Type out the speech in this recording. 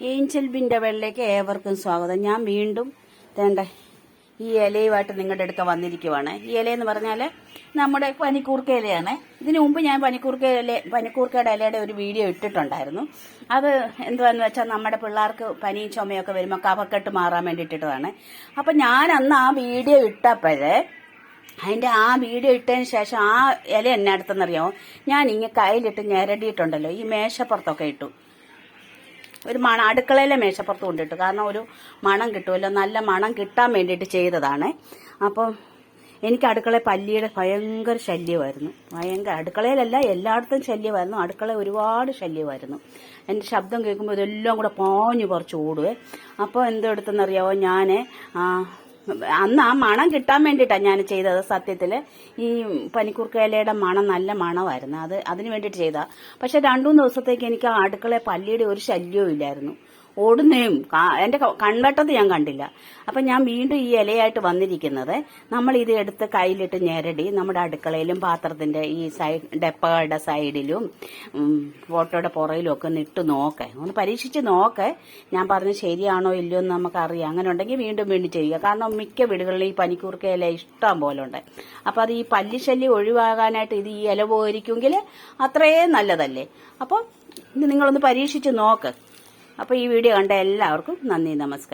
Angel ബിന്റെ വെള്ളിലേക്ക് ഏവർക്കും സ്വാഗതം. ഞാൻ വീണ്ടും തേണ്ട ഈ ഇലയുമായിട്ട് നിങ്ങളുടെ അടുത്ത് വന്നിരിക്കുവാണ്. ഈ ഇല എന്ന് പറഞ്ഞാൽ നമ്മുടെ പനിക്കൂർക്ക ഇലയാണ്. ഇതിനു മുമ്പ് ഞാൻ പനിക്കൂർക്ക ഇല പനിക്കൂർക്കയുടെ ഇലയുടെ ഒരു വീഡിയോ ഇട്ടിട്ടുണ്ടായിരുന്നു. അത് എന്തുവാന്ന് വെച്ചാൽ നമ്മുടെ പിള്ളേർക്ക് പനിയും ചുമയൊക്കെ വരുമ്പോൾ കഫക്കെട്ട് മാറാൻ വേണ്ടി അപ്പം ഞാൻ അന്ന് ആ വീഡിയോ ഇട്ടപ്പോഴേ അതിന്റെ ആ വീഡിയോ ഇട്ടതിന് ശേഷം ആ ഇല എന്നെ അടുത്തെന്നറിയാമോ ഞാൻ ഇങ്ങനെ കയ്യിലിട്ട് ഞെരടിയിട്ടുണ്ടല്ലോ. ഈ മേശപ്പുറത്തൊക്കെ ഇട്ടു. ഒരു മണം അടുക്കളയിലെ മേശപ്പുറത്ത് കൊണ്ടിട്ടു. കാരണം ഒരു മണം കിട്ടുമല്ലോ നല്ല മണം കിട്ടാൻ വേണ്ടിയിട്ട് ചെയ്തതാണ്. അപ്പം എനിക്ക് അടുക്കള പല്ലിയുടെ ഭയങ്കര ശല്യമായിരുന്നു. ഭയങ്കര അടുക്കളയിലല്ല എല്ലായിടത്തും ശല്യമായിരുന്നു. അടുക്കള ഒരുപാട് ശല്യമായിരുന്നു. എന്റെ ശബ്ദം കേൾക്കുമ്പോൾ ഇതെല്ലാം കൂടെ പാഞ്ഞു കുറച്ച് ഓടുവേ. അപ്പോൾ എന്തെടുത്തെന്നറിയാവോ? ഞാൻ അന്ന് ആ മണം കിട്ടാൻ വേണ്ടിയിട്ടാണ് ഞാൻ ചെയ്തത് സത്യത്തിൽ ഈ പനിക്കൂർക്ക ഇലയുടെ മണം നല്ല മണമായിരുന്നു. അത് അതിന് വേണ്ടിയിട്ട് ചെയ്താ. പക്ഷെ രണ്ടു മൂന്ന് ദിവസത്തേക്ക് എനിക്ക് ആ അടുക്കളയെ പല്ലിയുടെ ഒരു ശല്യവും ഇല്ലായിരുന്നു. ഓടുന്നേയും എന്റെ കൺവെട്ടത് ഞാൻ കണ്ടില്ല. അപ്പൊ ഞാൻ വീണ്ടും ഈ ഇലയായിട്ട് വന്നിരിക്കുന്നത് നമ്മൾ ഇത് എടുത്ത് കയ്യിലിട്ട് ഞെരടി നമ്മുടെ അടുക്കളയിലും പാത്രത്തിന്റെ ഈ സൈഡ് ഡെപ്പകളുടെ സൈഡിലും ഫോട്ടോയുടെ പുറയിലും ഒക്കെ നിട്ട് നോക്കേ. ഒന്ന് പരീക്ഷിച്ച് നോക്കേ. ഞാൻ പറഞ്ഞ് ശരിയാണോ ഇല്ലയോ എന്ന് നമുക്കറിയാം. അങ്ങനെ ഉണ്ടെങ്കിൽ വീണ്ടും വീണ്ടും ചെയ്യുക. കാരണം മിക്ക വീടുകളിലും ഈ പനിക്കൂർക്ക ഇല ഇഷ്ടം പോലെ ഉണ്ട്. അപ്പൊ അത് ഈ പല്ലിശല്യം ഒഴിവാകാനായിട്ട് ഇത് ഈ ഇല പോയിരിക്കുമെങ്കിൽ അത്രയേ നല്ലതല്ലേ? അപ്പോൾ നിങ്ങളൊന്ന് പരീക്ഷിച്ച് നോക്ക്. അപ്പോൾ ഈ വീഡിയോ കണ്ട എല്ലാവർക്കും നന്ദി നമസ്കാരം.